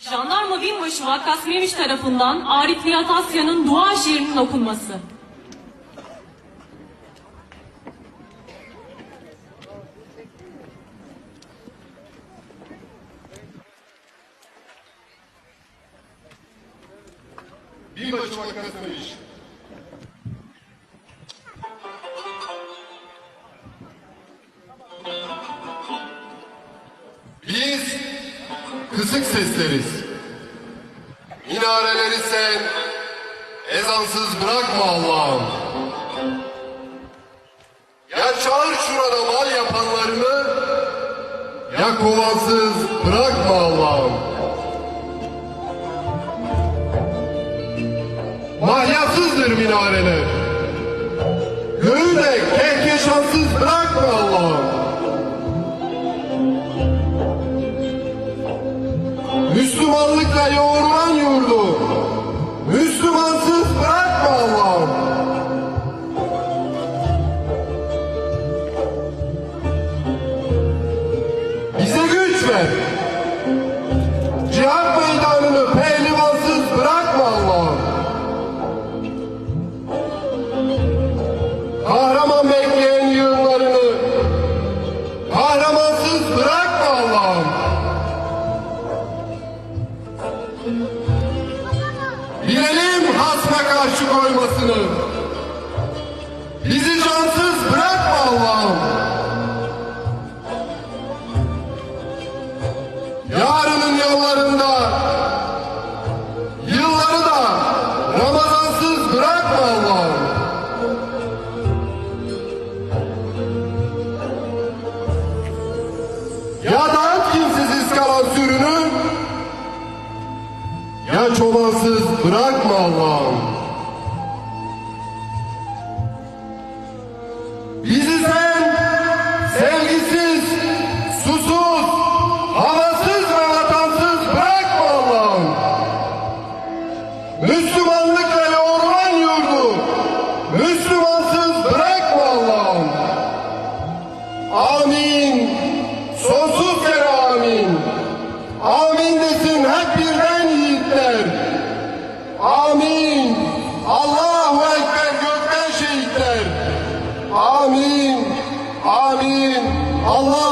Jandarma binbaşı Vakkas Memiş tarafından Arif Nihat Asya'nın dua şiirinin okunması. Binbaşı vakasına iş. Kısık sesleriz. Minareleri sen ezansız bırakma Allah'ım. Ya çağır şurada mal yapanlarını ya kovansız bırakma Allah'ım. Mahyasızdır minareler. Göğü de kehkeşansız bırakma Müslümanlıkla yoğrulan hasma karşı koymasını. Bizi cansız bırakma Allah'ım. Yarının yollarında Müslümansız bırakma Allah'ım Amin. Sonsuz kere amin. Amin desin hep birden yiğitler. Amin. Allahu Ekber gökten şehitler. Amin. Amin. Ekber.